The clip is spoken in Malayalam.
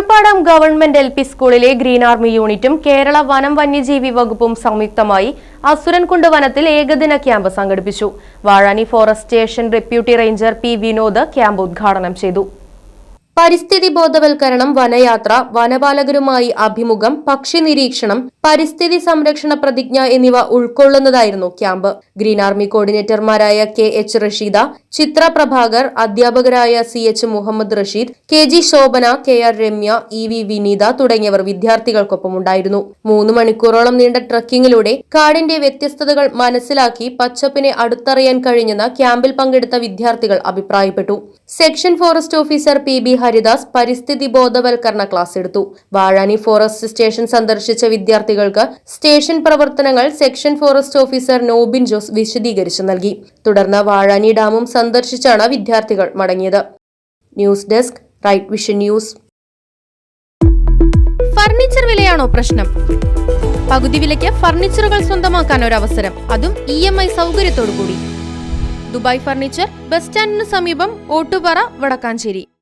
കോവിൽപ്പാടം ഗവൺമെന്റ് എൽ പി സ്കൂളിലെ ഗ്രീൻ ആർമി യൂണിറ്റും കേരള വനം വന്യജീവി വകുപ്പും സംയുക്തമായി അസുരൻകുണ്ട് വനത്തിൽ ഏകദിന ക്യാമ്പ് സംഘടിപ്പിച്ചു. Vazhani forest station deputy ranger P Vinod camp ഉദ്ഘാടനം ചെയ്തു. പരിസ്ഥിതി ബോധവൽക്കരണം വനയാത്ര വനപാലകരുമായി അഭിമുഖം പക്ഷി നിരീക്ഷണം പരിസ്ഥിതി സംരക്ഷണ പ്രതിജ്ഞ എന്നിവ ഉൾക്കൊള്ളുന്നതായിരുന്നു ക്യാമ്പ്. ഗ്രീൻ ആർമി കോർഡിനേറ്റർമാരായ കെ എച്ച് റഷീദ ചിത്ര പ്രഭാകർ അധ്യാപകരായ C H Muhammad Rasheed K G Shobhana K R Ramya E V Vineetha തുടങ്ങിയവർ വിദ്യാർത്ഥികൾക്കൊപ്പം ഉണ്ടായിരുന്നു. മൂന്ന് മണിക്കൂറോളം നീണ്ട ട്രക്കിങ്ങിലൂടെ കാടിന്റെ വ്യത്യസ്തതകൾ മനസ്സിലാക്കി പച്ചപ്പിനെ അടുത്തറിയാൻ കഴിഞ്ഞെന്ന് ക്യാമ്പിൽ പങ്കെടുത്ത വിദ്യാർത്ഥികൾ അഭിപ്രായപ്പെട്ടു. Section forest officer P B Haridas പരിസ്ഥിതി ബോധവൽക്കരണ ക്ലാസ് എടുത്തു. വാഴാനി ഫോറസ്റ്റ് സ്റ്റേഷൻ സന്ദർശിച്ച വിദ്യാർത്ഥികൾക്ക് സ്റ്റേഷൻ പ്രവർത്തനങ്ങൾ section forest officer Nobin Jose വിശദീകരിച്ചു നൽകി. തുടർന്ന് വാഴാനി ഡാമും സന്ദർശിച്ചാണ് വിദ്യാർത്ഥികൾ മടങ്ങിയത്. News desk Right Vision news. Furniture വിലയാണോ പ്രശ്നം? പകുതി വിലയ്ക്ക് ഫർണിച്ചറുകൾ സ്വന്തമാക്കാൻ ഒരു അവസരം അതും ഇ എം ഐ സൗകര്യത്തോടു കൂടി ദുബായ് ഫർണിച്ചർ ബസ് സ്റ്റാൻഡിന് സമീപം ഓട്ടുപാറ വടക്കാഞ്ചേരി.